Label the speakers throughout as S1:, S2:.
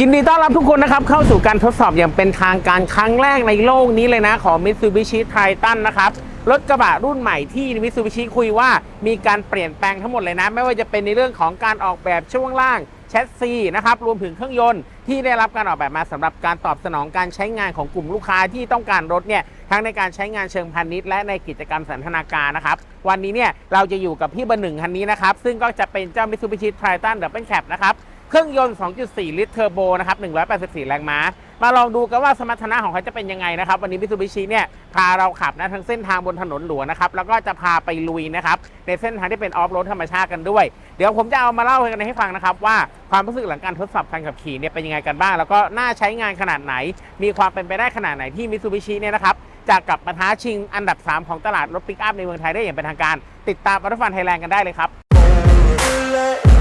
S1: ยินดีต้อนรับทุกคนนะครับ เข้าสู่การทดสอบอย่างเป็นทางการครั้งแรกในโลกนี้เลยนะของ Mitsubishi Triton นะครับ รถกระบะรุ่นใหม่ที่ Mitsubishi คุยว่ามีการเปลี่ยนแปลงทั้งหมดเลยนะ ไม่ว่าจะเป็นในเรื่องของการออกแบบช่วงล่างแชสซีนะครับรวมถึงเครื่องยนต์ที่ได้รับการออกแบบมาสำหรับการตอบสนองการใช้งานของกลุ่มลูกค้าที่ต้องการรถเนี่ยทั้งในการใช้งานเชิงพาณิชย์และในกิจกรรมสันทนาการนะครับ วันนี้เนี่ยเราจะอยู่กับพี่เบอร์หนึ่งคันนี้นะครับ ซึ่งก็จะเป็นเจ้า Mitsubishi Triton Double Cab นะครับ เครื่องยนต์ 2.4 ลิตรเทอร์โบนะครับ 184 แรงม้า มาลองดูกันว่าสมรรถนะของเขาจะเป็นยังไงนะครับ วันนี้มิ t ูบิชิเนี่ยพาเราขับนะทั้งเส้นทางบนถนนหลวงนะครับ แล้วก็จะพาไปลุยนะครับ ในเส้นทางที่เป็นออฟโรดธรรมชาติกันด้วย เดี๋ยวผมจะเอามาเล่ากันให้ฟังนะครับ ว่าความรู้สึกหลังการทดสอบการขับขี่เนี่ยเป็นยังไงกันบ้าง แล้วก็น่าใช้งานขนาดไหน มีความเป็นไปได้ขนาดไหนที่มิ t ูบิชิเนี่ยนะครับจะกลับมาท้าชิงอันดับ 3 ของตลาดรถปิกอัพในเมืองไทยได้อย่างเป็นทางการ ติดตามอัลฟันไทยแลนด์กันได้เลยครับ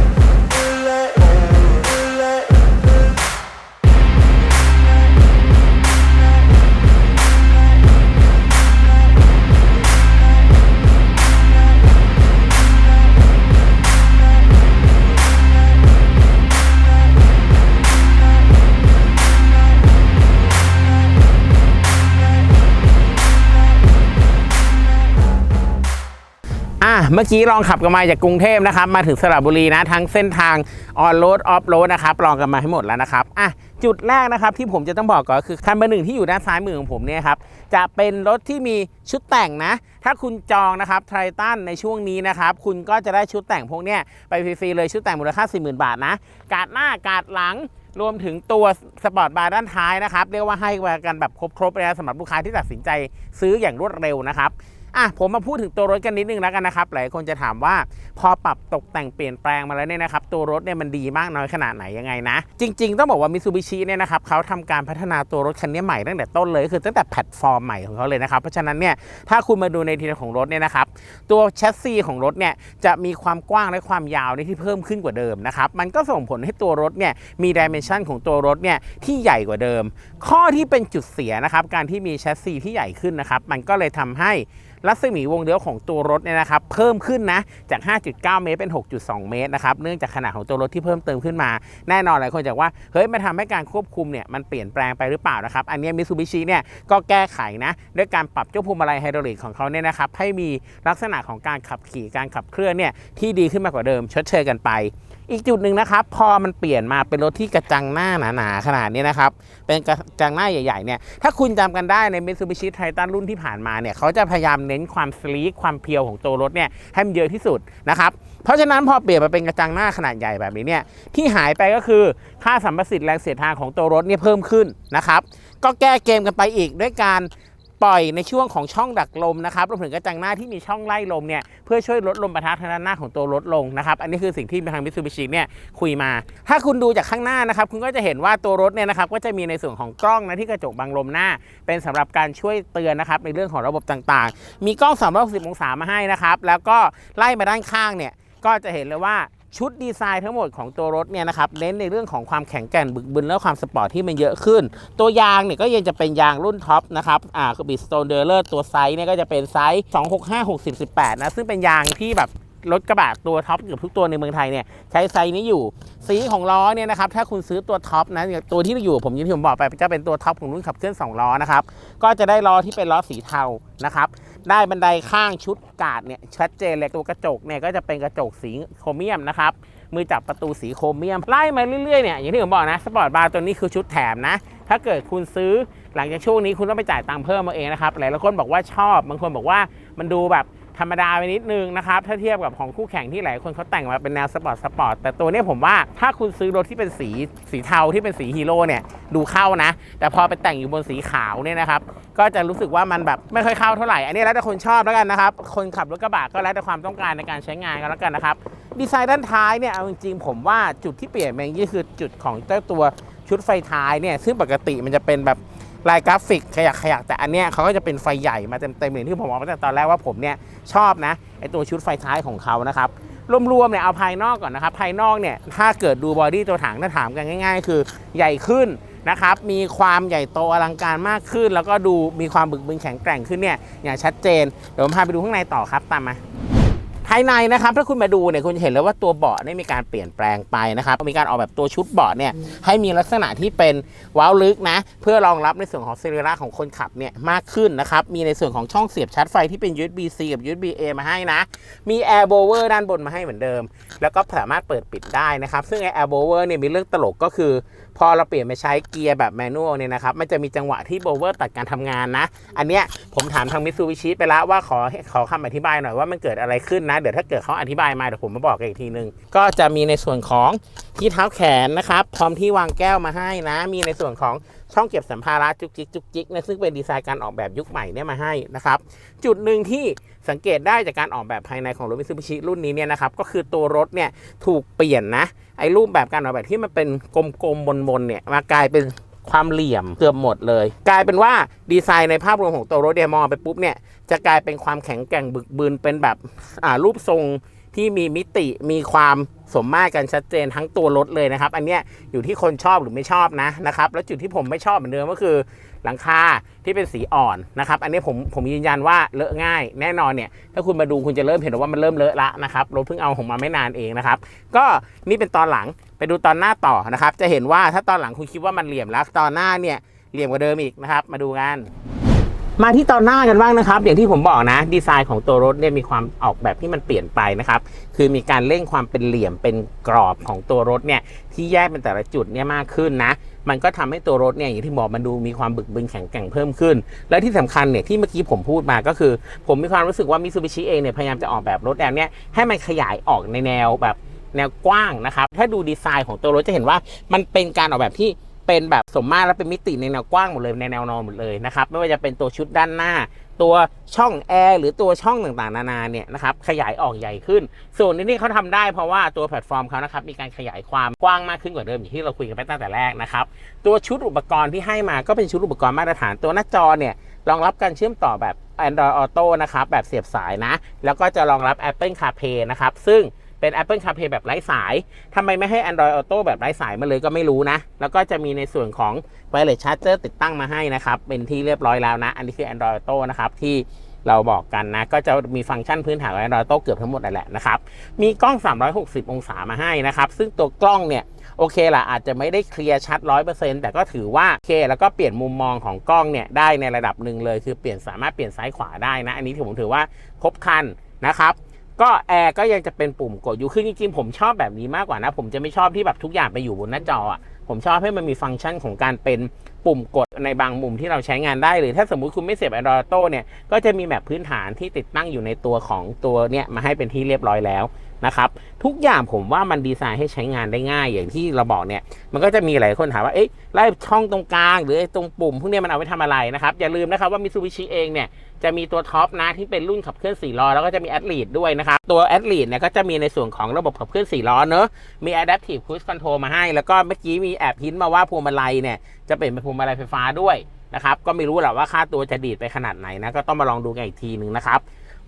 S1: เมื่อกี้ลองขับกันมาจากกรุงเทพนะครับ มาถึงสระบุรีนะ ทั้งเส้นทางออนโรดออฟโรดนะครับ ลองกันมาให้หมดแล้วนะครับ อะ จุดแรกนะครับที่ผมจะต้องบอกก่อนคือคันเบอร์หนึ่งที่อยู่ด้านซ้ายมือของผมเนี่ยครับ จะเป็นรถที่มีชุดแต่งนะ ถ้าคุณจองนะครับไททันในช่วงนี้นะครับ คุณก็จะได้ชุดแต่งพวกเนี้ยไปฟรีๆเลยชุดแต่งมูลค่า 40,000 บาทนะ กาดหน้ากาดหลังรวมถึงตัวสปอร์ตบาร์ด้านท้ายนะครับ เรียกว่าให้กันแบบครบๆเลยนะสำหรับลูกค้าที่ตัดสินใจซื้ออย่างรวดเร็วนะครับ อะผมมาพูดถึงตัวรถกันนิดนึงแล้วกันนะครับ หลายคนจะถามว่าพอปรับตกแต่งเปลี่ยนแปลงมาแล้วเนี่ยนะครับ ตัวรถเนี่ยมันดีมากน้อยขนาดไหนยังไงนะ จริง ๆ ต้องบอกว่ามิ t ูบิชิเนี่ยนะครับเขาทำการพัฒนาตัวรถคันนี้ใหม่ตั้งแต่ต้นเลย คือตั้งแต่แพลตฟอร์มใหม่ของเขาเลยนะครับ เพราะฉะนั้นเนี่ยถ้าคุณมาดูในทีของรถเนี่ยนะครับ ตัวแชสซีของรถเนี่ยจะมีความกว้างและความยาวเนี่ยที่เพิ่มขึ้นกว่าเดิมนะครับมันก็ส่งผลให้ตัวรถเนี่ยมีดิเมนชันของตัวรถเนี่ยที่ใหญ่กว่าเดิม ข้อที่เป็นจุดเสียนะครับการที่มีแชสซีที่ใหญ่ขึ้นนะครับมันก็เลยทำให้รัศมีวงเลี้ยวของตัวรถเนี่ยนะครับเพิ่มขึ้นนะจาก 5.9 เมตรเป็น 6.2 เมตรนะครับเนื่องจากขนาดของตัวรถที่เพิ่มเติมขึ้นมาแน่นอนหลายคนจะว่าเฮ้ยมันทำให้การควบคุมเนี่ยมันเปลี่ยนแปลงไปหรือเปล่านะครับอันนี้มิ t ูบิชิเนี่ยก็แก้ไขนะด้วยการปรับเจ้าพวงมาลัยไฮดรอลิกของเขาเนี่ยนะครับให้มีลักษณะของการขับขี่การขับเคลื่อนเนี่ยที่ดีขึ้นมากกว่าเดิมชดเชยกันไป อีกจุดหนึ่งนะครับพอมันเปลี่ยนมาเป็นรถที่กระจังหน้าหนาๆขนาดนี้นะครับเป็นกระจังหน้าใหญ่ๆเนี่ยถ้าคุณจำกันได้ใน Mitsubishi Triton รุ่นที่ผ่านมาเนี่ยเขาจะพยายามเน้นความสลีกความเพียวของตัวรถเนี่ยให้มันเยอะที่สุดนะครับเพราะฉะนั้นพอเปลี่ยนมาเป็นกระจังหน้าขนาดใหญ่แบบนี้เนี่ยที่หายไปก็คือค่าสัมประสิทธิ์แรงเสียดทางของตัวรถเนี่ยเพิ่มขึ้นนะครับก็แก้เกมกันไปอีกด้วยการ ปล่อยในช่วงของช่องดักลมนะครับรวมถึงกระจังหน้าที่มีช่องไล่ลมเนี่ยเพื่อช่วยลดลมปะทะทางด้านหน้าของตัวรถลงนะครับอันนี้คือสิ่งที่ทางมิ t ซูบิชิเนี่ยคุยมา ถ้าคุณดูจากข้างหน้านะครับคุณก็จะเห็นว่าตัวรถเนี่ยนะครับก็จะมีในส่วนของกล้องนะที่กระจกบังลมหน้า เป็นสำหรับการช่วยเตือนนะครับในเรื่องของระบบต่างๆ มีกล้อง360องศามาให้นะครับแล้วก็ไล่มาด้านข้างเนี่ยก็จะเห็นเลยว่า ชุดดีไซน์ทั้งหมดของตัวรถเนี่ยนะครับเน้นในเรื่องของความแข็งแกร่งบึกบึนและความสปอร์ตที่มันเยอะขึ้น ตัวยางเนี่ยก็ยังจะเป็นยางรุ่นท็อปนะครับอ่าคือบิสโตนเดอร์เลอร์ตัวไซส์เนี่ยก็จะเป็นไซส์ 265 60 18 นะซึ่งเป็นยางที่แบบรถกระบะตัวท็อปเกือบทุกตัวในเมืองไทยเนี่ยใช้ไซส์นี้อยู่ สีของล้อเนี่ยนะครับถ้าคุณซื้อตัวท็อปนะตัวที่อยู่ผมยังที่ผมบอกไปจะเป็นตัวท็อปของรุ่นขับเคลื่อน2ล้อนะครับก็จะได้ล้อที่เป็นล้อสีเทานะครับ ได้บันไดข้างชุดกาดเนี่ยชัดเจนเลยตัวกระจกเนี่ยก็จะเป็นกระจกสีโครเมียมนะครับมือจับประตูสีโครเมียมไล่มาเรื่อยๆเนี่ยอย่างที่ผมบอกนะสปอร์ตบาร์ตัวนี้คือชุดแถมนะ ถ้าเกิดคุณซื้อหลังจากช่วงนี้คุณต้องไปจ่ายตังค์เพิ่มมาเองนะครับหลายๆคนบอกว่าชอบบางคนบอกว่ามันดูแบบ ธรรมดาไปนิดนึงนะครับ ถ้าเทียบกับของคู่แข่งที่หลายคนเขาแต่งมาเป็นแนวสปอร์ตสปอร์ตแต่ตัวนี้ผมว่าถ้าคุณซื้อรถที่เป็นสีสีเทาที่เป็นสีฮีโร่เนี่ยดูเข้านะ แต่พอไปแต่งอยู่บนสีขาวเนี่ยนะครับ ก็จะรู้สึกว่ามันแบบไม่ค่อยเข้าเท่าไหร่ อันนี้แล้วแต่คนชอบแล้วกันนะครับ คนขับรถกระบะก็แล้วแต่ความต้องการในการใช้งานกันแล้วกันนะครับ ดีไซน์ด้านท้ายเนี่ยเอาจริงๆผมว่าจุดที่เปลี่ยนไปนี่คือจุดของเจ้าตัวชุดไฟท้ายเนี่ยซึ่งปกติมันจะเป็นแบบ ลายกราฟิกขยักขยักแต่อันเนี้ยเขาก็จะเป็นไฟใหญ่มาเต็มๆอย่างที่ผมบอกมาตั้งแต่ตอนแรกว่าผมเนี่ยชอบนะไอตัวชุดไฟท้ายของเขานะครับรวมๆเนี่ยเอาภายนอกก่อนนะครับ ภายนอกเนี่ยถ้าเกิดดูบอดี้ตัวถังถ้าถามกันง่าย ๆ คือใหญ่ขึ้นนะครับมีความใหญ่โตอลังการมากขึ้น แล้วก็ดูมีความบึกบึนแข็งแกร่งขึ้นเนี่ยอย่างชัดเจนเดี๋ยวผมพาไปดูข้างในต่อครับตามมา ภภายในนะครับถ้าคุณมาดูเนี่ยคุณจะเห็นเลยว่าตัวเบาะเนี่ยมีการเปลี่ยนแปลงไปนะครับมีการออกแบบตัวชุดเบาะเนี่ยให้มีลักษณะที่เป็นว้าวลึกนะ เพื่อรองรับในส่วนของสรีระของคนขับเนี่ยมากขึ้นนะครับมีในส่วนของช่องเสียบชาร์จไฟที่เป็น USB C กับ USB A มาให้นะ มี Air b o w e r ด้านบนมาให้เหมือนเดิม แล้วก็สามารถเปิดปิดได้นะครับซึ่งไอ้ Air b o w e r เนี่ยมีเรื่องตลกก็คือพอเราเปลี่ยนไปใช้เกียร์แบบแมนนวลเนี่ยนะครับมันจะมีจังหวะที่โบเวอร์ตัดการทำงานนะ อันเนี้ยผมถามทางมิตซูบิชิไปแล้วว่าขอขอคำอธิบายหน่อยว่ามันเกิดอะไรขึ้นนะ เดี๋ยวถ้าเกิดเขาอธิบายมาเดี๋ยวผมมาบอกกันอีกทีนึง ก็จะมีในส่วนของที่เท้าแขนนะครับพร้อมที่วางแก้วมาให้นะ มีในส่วนของ ช่องเก็บสัมภาระจุกจิกจุกจิกนะซึ่งเป็นดีไซน์การออกแบบยุคใหม่เนี่ยมาให้นะครับ จุดหนึ่งที่สังเกตได้จากการออกแบบภายในของรถมิซูบิชิรุ่นนี้เนี่ยนะครับก็คือตัวรถเนี่ยถูกเปลี่ยนนะไอ้รูปแบบการออกแบบที่มันเป็นกลมๆบนๆเนี่ยมากลายเป็นความเหลี่ยมเกือบหมดเลย กลายเป็นว่าดีไซน์ในภาพรวมของตัวรถเนี่ยมองไปปุ๊บเนี่ยจะกลายเป็นความแข็งแกร่งบึกบืนเป็นแบบอ่ารูปทรง ที่มีมิติมีความสมมาตรกันชัดเจนทั้งตัวรถเลยนะครับ อันเนี้ยอยู่ที่คนชอบหรือไม่ชอบนะนะครับ แล้วจุดที่ผมไม่ชอบเหมือนเดิมก็คือหลังคาที่เป็นสีอ่อนนะครับ อันนี้ผมผมยืนยันว่าเลอะง่าย แน่นอนเนี่ย ถ้าคุณมาดูคุณจะเริ่มเห็นว่ามันเริ่มเลอะละนะครับรถเพิ่งเอาของมาไม่นานเองนะครับ ก็นี่เป็นตอนหลังไปดูตอนหน้าต่อนะครับ จะเห็นว่าถ้าตอนหลังคุณคิดว่ามันเหลี่ยมแล้วตอนหน้าเนี่ยเหลี่ยมกว่าเดิมอีกนะครับ มาดูกัน มาที่ตอนหน้ากันบ้างนะครับ อย่างที่ผมบอกนะ ดีไซน์ของตัวรถเนี่ยมีความออกแบบที่มันเปลี่ยนไปนะครับ คือมีการเร่งความเป็นเหลี่ยมเป็นกรอบของตัวรถเนี่ยที่แยกเป็นแต่ละจุดเนี่ยมากขึ้นนะ มันก็ทำให้ตัวรถเนี่ยอย่างที่บอกมันดูมีความบึกบึนแข็งแกร่งเพิ่มขึ้น และที่สำคัญเนี่ยที่เมื่อกี้ผมพูดมาก็คือ ผมมีความรู้สึกว่ามิซูบิชิเองเนี่ยพยายามจะออกแบบรถแนวเนี้ยให้มันขยายออกในแนวแบบแนวกว้างนะครับ ถ้าดูดีไซน์ของตัวรถจะเห็นว่ามันเป็นการออกแบบที่ เป็นแบบสมมาตรและเป็นมิติในแนวกว้างหมดเลยในแนวนอนหมดเลยนะครับไม่ว่าจะเป็นตัวชุดด้านหน้า ตัวช่องแอร์หรือตัวช่องต่างๆ นานาเนี่ยนะครับขยายออกใหญ่ขึ้น ส่วนนี้เขาทำได้เพราะว่าตัวแพลตฟอร์มเขานะครับมีการขยายความกว้างมากขึ้นกว่าเดิมอย่างที่เราคุยกันไปตั้งแต่แรกนะครับตัวชุดอุปกรณ์ที่ให้มาก็เป็นชุดอุปกรณ์มาตรฐานตัวหน้าจอเนี่ยรองรับการเชื่อมต่อแบบ Android Auto นะครับแบบเสียบสายนะ แล้วก็จะรองรับ Apple CarPlay นะครับซึ่ง เป็น Apple CarPlay แบบไร้สายทำไมไม่ให้ Android Auto แบบไร้สายมาเลยก็ไม่รู้นะ แล้วก็จะมีในส่วนของ Wireless Charger ติดตั้งมาให้นะครับ เป็นที่เรียบร้อยแล้วนะ อันนี้คือ Android Auto นะครับที่เราบอกกันนะ ก็จะมีฟังก์ชันพื้นฐานของ Android Auto เกือบทั้งหมดแหละนะครับ มีกล้อง 360 องศามาให้นะครับ ซึ่งตัวกล้องเนี่ยโอเคล่ะอาจจะไม่ได้เคลียร์ชัด 100%แต่ก็ถือว่าโอเคแล้วก็เปลี่ยนมุมมองของกล้องเนี่ยได้ในระดับหนึ่งเลย คือเปลี่ยนสามารถเปลี่ยนซ้ายขวาได้นะ อันนี้ผมถือว่าครบคันนะครับ ก็แอร์ก็ยังจะเป็นปุ่มกดอยู่คือจริงๆผมชอบแบบนี้มากกว่านะ ผมจะไม่ชอบที่แบบทุกอย่างไปอยู่บนหน้าจออะผมชอบให้มันมีฟังก์ชันของการเป็นปุ่มกดในบางมุมที่เราใช้งานได้หรือถ้าสมมุติคุณไม่เสียบ Android Auto เนี่ยก็จะมีแมปพื้นฐานที่ติดตั้งอยู่ในตัวของตัวเนี่ยมาให้เป็นที่เรียบร้อยแล้ว นะครับทุกอย่างผมว่ามันดีไซน์ให้ใช้งานได้ง่ายอย่างที่เราบอกเนี่ยมันก็จะมีหลายคนถามว่าเอ๊ะไล่ช่องตรงกลาง หรือตรงปุ่มพวกนี้มันเอาไว้ทำอะไรนะครับอย่าลืมนะครับว่า Mitsubishi เองเนี่ยจะมีตัวท็อปนะที่เป็นรุ่นขับเคลื่อน4ล้อแล้วก็จะมีแอดลีดด้วยนะครับตัวแอดลีดเนี่ยก็จะมีในส่วนของระบบขับเคลื่อน4ล้อเนอะมี Adaptive Cruise Control มาให้ แล้วก็เมื่อกี้มีแอบพินมาว่าพวงมาลัยเนี่ยจะเป็นเป็นพวงมาลัยไฟฟ้าด้วยนะครับก็ไม่รู้แหละว่าค่าตัวจะดีดไปขนาดไหนนะก็ต้องมาลองดูกันอีกทีหนึ่งนะครับ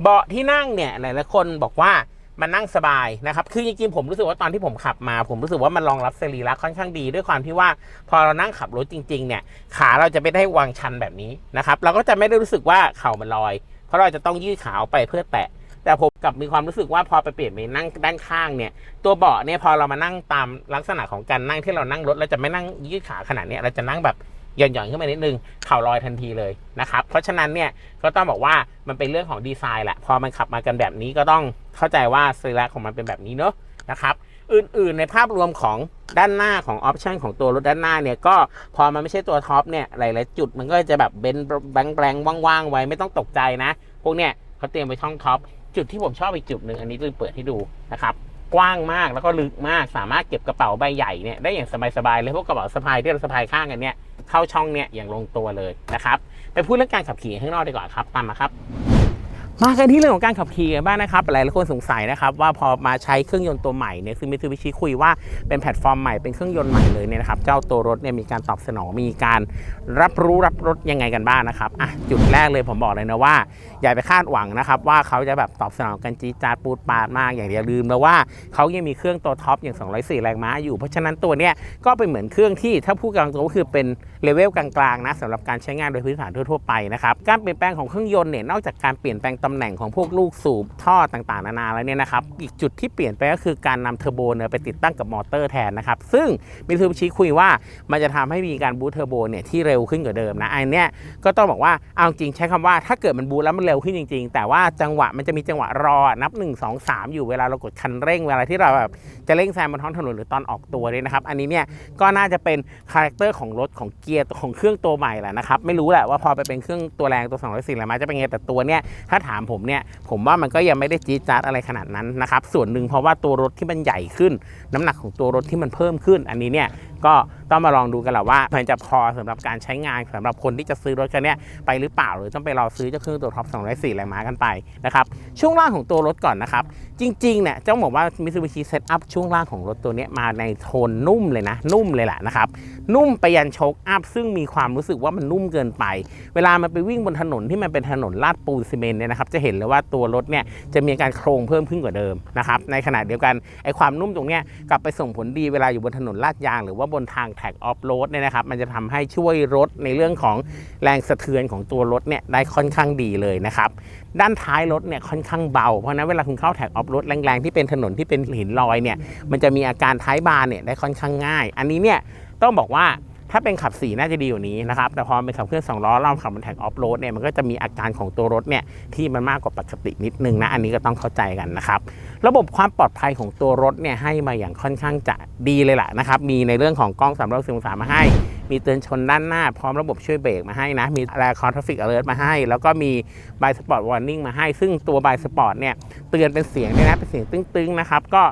S1: เบาะที่นั่งเนี่ยหลายๆคนบอกว่า มันนั่งสบายนะครับ คือจริงๆผมรู้สึกว่าตอนที่ผมขับมา ผมรู้สึกว่ามันรองรับสรีระค่อนข้างดีด้วยความที่ว่า พอเรานั่งขับรถจริง ๆ เนี่ย ขาเราจะไม่ได้วางชันแบบนี้นะครับ เราก็จะไม่ได้รู้สึกว่าเข่ามันลอย เพราะเราจะต้องยืดขาออกไปเพื่อแตะ แต่ผมกลับมีความรู้สึกว่าพอไปเปลี่ยนไปนั่งด้านข้างเนี่ย ตัวเบาะเนี่ยพอเรามานั่งตามลักษณะของการนั่งที่เรานั่งรถเราจะไม่นั่งยืดขาขนาดนี้เราจะนั่งแบบ หย่อนๆขึ้นมานิดนึงเข่าลอยทันทีเลยนะครับเพราะฉะนั้นเนี่ยก็ต้องบอกว่ามันเป็นเรื่องของดีไซน์แหละพอมันขับมากันแบบนี้ก็ต้องเข้าใจว่าสรีระของมันเป็นแบบนี้เนอะนะครับอื่นๆในภาพรวมของด้านหน้าของออปชันของตัวรถด้านหน้าเนี่ยก็พอมันไม่ใช่ตัวท็อปเนี่ยหลายๆจุดมันก็จะแบบเบนแบงแบงว่างๆไว้ไม่ต้องตกใจนะ พวกเนี่ยเขาเตรียมไปช่องท็อปจุดที่ผมชอบอีกจุดหนึ่งอันนี้จะเปิดให้ดูนะครับกว้างมากแล้วก็ลึกมากสามารถเก็บกระเป๋าใบใหญ่เนี่ยได้อย่างสบายๆเลยพวกกระเป๋าสะพายที่เราสะพายข้างกันเนี่ย เข้าช่องเนี่ยอย่างลงตัวเลยนะครับไปพูดเรื่องการขับขี่ข้างนอกดีกว่าครับตามมาครับมากันที่เรื่องของการขับขี่กันบ้างนะครับ หลายๆคนสงสัยนะครับว่าพอมาใช้เครื่องยนต์ตัวใหม่เนี่ยคือมิซูบิชิคุยว่าเป็นแพลตฟอร์มใหม่เป็นเครื่องยนต์ใหม่เลยเนี่ยนะครับเจ้าตัวรถเนี่ยมีการตอบสนองมีการรับรู้รับรสยังไงกันบ้างนะครับอะจุดแรกเลยผมบอกเลยนะว่า อย่าไปคาดหวังนะครับว่าเขาจะแบบตอบสนองกันจีจาดปูดปาดมากอย่างเดียวลืมนะว่าเขายังมีเครื่องตัวท็อปอย่าง 204 แรงม้าอยู่เพราะฉะนั้นตัวเนี้ยก็เป็นเหมือนเครื่องที่ถ้าพูดกลางตัวก็คือเป็น เลเวลกลางๆนะสำหรับการใช้งานโดยพื้นฐานทั่วๆไปนะครับการเปลี่ยนแปลงของเครื่องยนต์เนี่ยนอกจากการเปลี่ยนแปลงตำแหน่งของพวกลูกสูบท่อต่างๆนานาแล้วเนี่ยนะครับอีกจุดที่เปลี่ยนไปก็คือการนำเทอร์โบเนี่ยไปติดตั้งกับมอเตอร์แทนนะครับซึ่งมิซูบิชิคุยว่ามันจะทำให้มีการบูตเทอร์โบเนี่ยที่เร็วขึ้นกว่าเดิมนะอันเนี้ยก็ต้องบอกว่าเอาจริงใช้คำว่าถ้าเกิดมันบูตแล้วมันเร็วขึ้นจริง ๆ แต่ว่าจังหวะมันจะมีจังหวะรอนับ 1 2 3 อยู่เวลาเรากดคันเร่งเวลาที่เราแบบจะเร่งแซงบนท้องถนนหรือตอนออกตัวเนี่ยนะครับอันนี้เนี่ยก็น่าจะเป็นคาแรคเตอร์ของรถของเกียร์ของเครื่องตัวใหม่แหละนะครับ ไม่รู้แหละว่าพอไปเป็นเครื่องตัวแรงตัว204แรมาจะเป็นไงแต่ตัวเนี้ยถ้าถามผมเนี่ยผมว่ามันก็ยังไม่ได้จี๊ดจ๊าดอะไรขนาดนั้นนะครับส่วนหนึ่งเพราะว่าตัวรถที่มันใหญ่ขึ้น น้ำหนักของตัวรถที่มันเพิ่มขึ้น อันนี้เนี่ยก็ต้องมาลองดูกันแหละว่ามันจะพอสำหรับการใช้งานสำหรับคนที่จะซื้อรถคันนี้ไปหรือเปล่าหรือต้องไปรอซื้อเจ้าเครื่องตัวท็อป204แรงม้ากันไปนะครับช่วงล่างของตัวรถก่อนนะครับจริงๆเนี่ยต้องบอกว่า Mitsubishi Set Up ช่วงล่างของรถตัวนี้มาในโทนนุ่มเลยนะนุ่มเลยแหละนะครับนุ่มไปยันโชคอัพซึ่งมีความรู้สึกว่ามันนุ่มเกินไป เวลามันไปวิ่งบนถนนที่มันเป็นถนนลาดปูนซีเมนต์เนี่ยนะครับจะเห็นเลยว่าตัวรถเนี่ยจะมีการโครงเพิ่มขึ้นกว่าเดิมนะครับในขณะเดียวกันไอความนุ่มตรงเนี้ยกลับไปส่งผลดีเวลาอยู่บนถนนลาดยางหรือว่าบนทางแท็กออฟโรดเนี่ยนะครับมันจะทำให้ช่วยรถในเรื่องของแรงสะเทือนของตัวรถเนี่ยได้ค่อนข้างดีเลยนะครับด้านท้ายรถเนี่ยค่อนข้างเบา เพราะนั้นเวลาคุณเข้าแท็กออฟโรดแรงๆที่เป็นถนนที่เป็นหินลอยเนี่ยมันจะมีอาการท้ายบานเนี่ยได้ค่อนข้างง่าย อันนี้เนี่ยต้องบอกว่า ถ้าเป็นขับสีน่าจะดีกว่านี้นะครับ แต่พอเป็นขับเคลื่อนสองล้อเราขับบนแท็กออฟโรดเนี่ยมันก็จะมีอาการของตัวรถเนี่ยที่มันมากกว่าปกตินิดนึงนะ อันนี้ก็ต้องเข้าใจกันนะครับ ระบบความปลอดภัยของตัวรถเนี่ยให้มาอย่างค่อนข้างจะดีเลยแหละนะครับ มีในเรื่องของกล้อง360องศามาให้ มีเตือนชนด้านหน้า พร้อมระบบช่วยเบรกมาให้นะ มีแรคอนทราฟิกอเลอร์มาให้ แล้วก็มีบายสปอร์ตวอร์นิ่งมาให้ ซึ่งตัวบายสปอร์ตเนี่ยเตือนเป็นเสียงเนี่ยนะเป็นเสียงตึ้งๆนะครับก็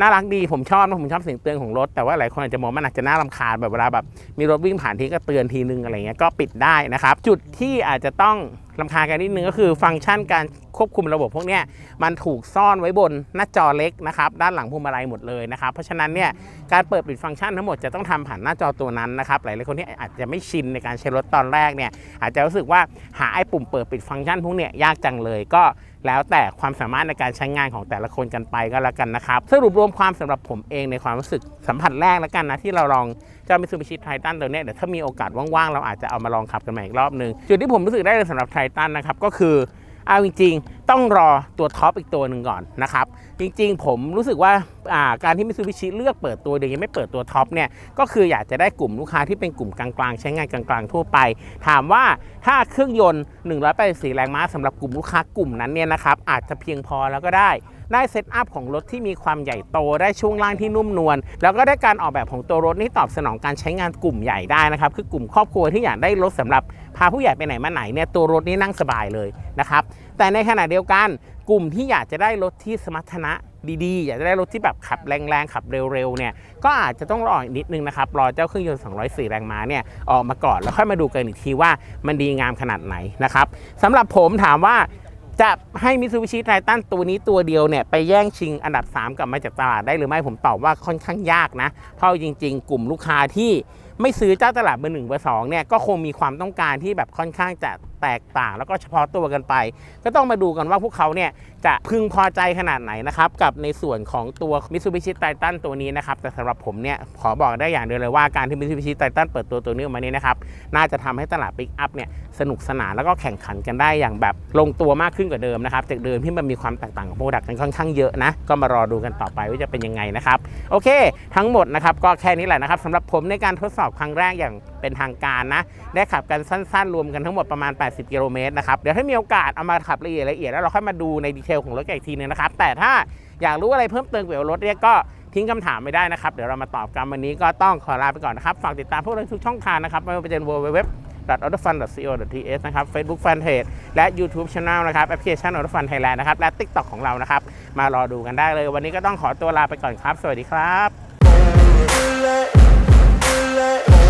S1: น่ารักดีผมชอบนะผมชอบเสียงเตือนของรถ แต่ว่าหลายคนอาจจะมองมันอาจจะน่ารำคาญแบบเวลาแบบมีรถวิ่งผ่านทีก็เตือนทีนึงอะไรเงี้ยก็ปิดได้นะครับ จุดที่อาจจะต้อง รำคาญกันนิดนึงก็คือฟังก์ชันการควบคุมระบบพวกนี้มันถูกซ่อนไว้บนหน้าจอเล็กนะครับด้านหลังพวงมาลัยหมดเลยนะครับเพราะฉะนั้นเนี่ยการเปิดปิดฟังก์ชันทั้งหมดจะต้องทำผ่านหน้าจอตัวนั้นนะครับหลายๆคนที่อาจจะไม่ชินในการใช้รถตอนแรกเนี่ยอาจจะรู้สึกว่าหาไอ้ปุ่มเปิดปิดฟังก์ชันพวกเนี้ยยากจังเลยก็แล้วแต่ความสามารถในการใช้งานของแต่ละคนกันไปก็แล้วกันนะครับสรุปรวมความสำหรับผมเองในความรู้สึกสัมผัสแรกแล้วกันนะที่เราลอง เจ้ามิซูบิชิไททันตัวเนี้ยเดี๋ยวถ้ามีโอกาสว่างๆเราอาจจะเอามาลองขับกันใหม่อีกรอบหนึ่งจุดที่ผมรู้สึกได้เลยสำหรับไททันนะครับก็คือ เอาจริง ๆ ต้องรอตัวท็อปอีกตัวหนึ่งก่อนนะครับ จริง ๆ ผมรู้สึกว่าาการที่มิซูบิชิเลือกเปิดตัวเดียวยังไม่เปิดตัวท็อปเนี่ยก็คืออยากจะได้กลุ่มลูกค้าที่เป็นกลุ่มกลางๆ ใช้งานกลางๆ ทั่วไป ถามว่าถ้าเครื่องยนต์184แรงม้าสำหรับกลุ่มลูกค้ากลุ่มนั้นเนี่ยนะครับอาจจะเพียงพอแล้วก็ได้ได้เซตอัพของรถที่มีความใหญ่โตได้ช่วงล่างที่นุ่มนวลแล้วก็ได้การออกแบบของตัวรถที่ตอบสนองการใช้งานกลุ่มใหญ่ได้นะครับคือกลุ่มครอบครัวที่อยากได้รถสำหรับ พาผู้ใหญ่ไปไหนมาไหนเนี่ยตัวรถนี่นั่งสบายเลยนะครับ แต่ในขณะเดียวกันกลุ่มที่อยากจะได้รถที่สมรรถนะดีๆ อยากจะได้รถที่แบบขับแรงๆ ขับเร็วๆเนี่ยก็อาจจะต้องรออีกนิดนึงนะครับ รอเจ้าเครื่องยนต์ 204 แรงม้าเนี่ยออกมาก่อนแล้วค่อยมาดูกันอีกทีว่ามันดีงามขนาดไหนนะครับสำหรับผมถามว่าจะให้มิซูบิชิไททันตัวนี้ตัวเดียวเนี่ยไปแย่งชิงอันดับ 3 กลับมาจากตลาดได้หรือไม่ผมตอบว่าค่อนข้างยากนะ เพราะจริง ๆ กลุ่มลูกค้าที่ ไม่ซื้อเจ้าตลาดเบอร์หนึ่งเบอร์สองเนี่ยก็คงมีความต้องการที่แบบค่อนข้างจะ แตกต่าง แล้วก็เฉพาะตัวกันไป ก็ต้องมาดูกันว่าพวกเขาเนี่ยจะพึงพอใจขนาดไหนนะครับกับในส่วนของตัว Mitsubishi Titan ตัวนี้นะครับแต่สำหรับผมเนี่ยขอบอกได้อย่างเดียวเลยว่าการที่ Mitsubishi Titan เปิดตัวตัวนี้ออกมานี้นะครับน่าจะทำให้ตลาดปิกอัพเนี่ยสนุกสนานแล้วก็แข่งขันกันได้อย่างแบบลงตัวมากขึ้นกว่าเดิมนะครับจากเดิมที่มันมีความแตกต่างของโปรดักต์กันค่อนข้างเยอะนะก็มารอดูกันต่อไปว่าจะเป็นยังไงนะครับโอเค ทั้งหมดนะครับก็แค่นี้แหละนะครับสำหรับผมในการทดสอบครั้งแรกอย่างเป็นทางการนะได้ขับกันสั้น ๆ รวมกันทั้งหมดประมาณ 80กิโลเมตรนะครับเดี๋ยวถ้ามีโอกาสเอามาขับละเอียดละเอียดแล้วเราค่อยมาดูในดีเทลของรถกันอีกทีนึงนะครับแต่ถ้าอยากรู้อะไรเพิ่มเติมเกี่ยวกับรถเนี่ยก็ทิ้งคำถามไม่ได้นะครับ เดี๋ยวเรามาตอบกันวันนี้ก็ต้องขอลาไปก่อนนะครับ ฝากติดตามพวกเราทุกช่องทางนะครับ ไม่ว่าจะเป็น www autofun.co.th นะครับ Facebook Fanpage และ YouTube Channel นะครับแอปพลิเคชัน autofun Thailand นะครับ และ TikTok ของเรานะครับ มารอดูกันได้เลย วันนี้ก็ต้องขอตัวลาไปก่อนครับ สวัสดีครับ
S2: Let, let,